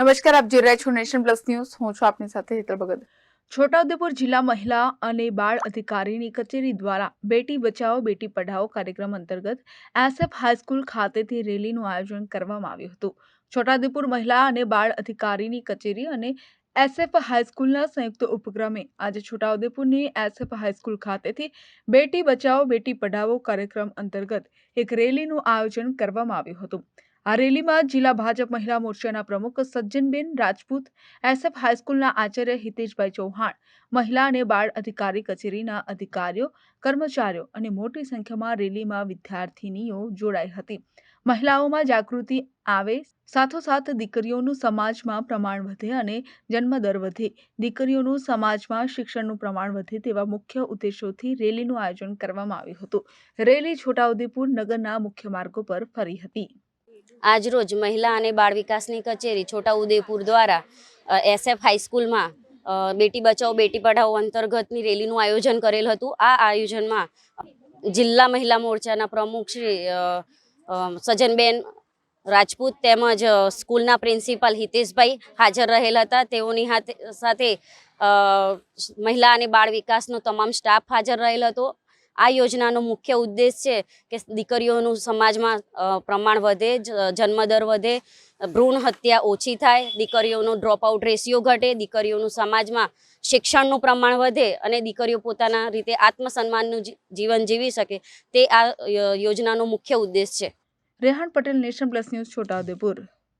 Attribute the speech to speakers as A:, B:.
A: નમસ્કાર, આપ જોઈ રહ્યા છો નેશન પ્લસ ન્યૂઝ. હું છું આપની સાથે હેતલ ભગત. છોટાઉદેપુર જિલ્લા મહિલા અને બાળ અધિકારીની કચેરી દ્વારા બેટી બચાવો, બેટી પઢાઓ કાર્યક્રમ અંતર્ગત એસએફ હાઈસ્કૂલ ખાતેથી રેલીનું આયોજન કરવામાં આવ્યું હતું. છોટાઉદેપુર મહિલા અને બાળ અધિકારીની કચેરી અને એસએફ હાઈસ્કૂલના સંયુક્ત ઉપક્રમે આજે છોટાઉદેપુરની એસએફ હાઈસ્કૂલ ખાતેથી બેટી બચાવો, બેટી પઢાઓ કાર્યક્રમ અંતર્ગત એક રેલીનું આયોજન કરવામાં આવ્યું હતું. આ રેલીમાં જિલ્લા ભાજપ મહિલા મોરચાના પ્રમુખ સજ્જનબેન રાજપૂત, એસએફ હાઈસ્કૂલના આચાર્ય હિતેશભાઈ ચૌહાણ, મહિલા અને બાળ અધિકારી કચેરીના અધિકારીઓ, કર્મચારીઓ અને મોટી સંખ્યામાં રેલીમાં વિદ્યાર્થીનીઓ જોડાઈ હતી. મહિલાઓમાં જાગૃતિ આવે, સાથોસાથ દીકરીઓનું સમાજમાં પ્રમાણ વધે અને જન્મદર વધે. દીકરીઓનું સમાજમાં શિક્ષણનું પ્રમાણ વધે તેવા મુખ્ય ઉદ્દેશોથી રેલીનું આયોજન કરવામાં આવ્યું હતું. રેલી છોટાઉદેપુર નગરના મુખ્ય માર્ગો પર ફરી હતી.
B: આજરોજ મહિલા અને બાળ વિકાસની કચેરી છોટાઉદેપુર દ્વારા એસએફ હાઈસ્કૂલમાં બેટી બચાવો, બેટી પઢાઓ અંતર્ગતની રેલીનું આયોજન કરેલ હતું. આ આયોજનમાં જિલ્લા મહિલા મોરચાના પ્રમુખ શ્રી સજનબેન રાજપૂત તેમજ સ્કૂલના પ્રિન્સિપાલ હિતેશભાઈ હાજર રહેલ હતા. તેઓની સાથે મહિલા અને બાળ વિકાસનો તમામ સ્ટાફ હાજર રહેલ હતો. આ યોજનાનો મુખ્ય ઉદ્દેશ છે કે દીકરીઓનું સમાજમાં પ્રમાણ વધે જન્મદર વધે, ભ્રૂણ હત્યા ઓછી થાય, દીકરીઓનો ડ્રોપ આઉટ રેશિયો ઘટે, દીકરીઓનું સમાજમાં શિક્ષણનું પ્રમાણ વધે અને દીકરીઓ પોતાના રીતે આત્મસન્માનનું જીવન જીવી શકે તે આ યોજનાનો મુખ્ય ઉદ્દેશ છે.
A: Rehan Patel nation plus news Chhotaudepur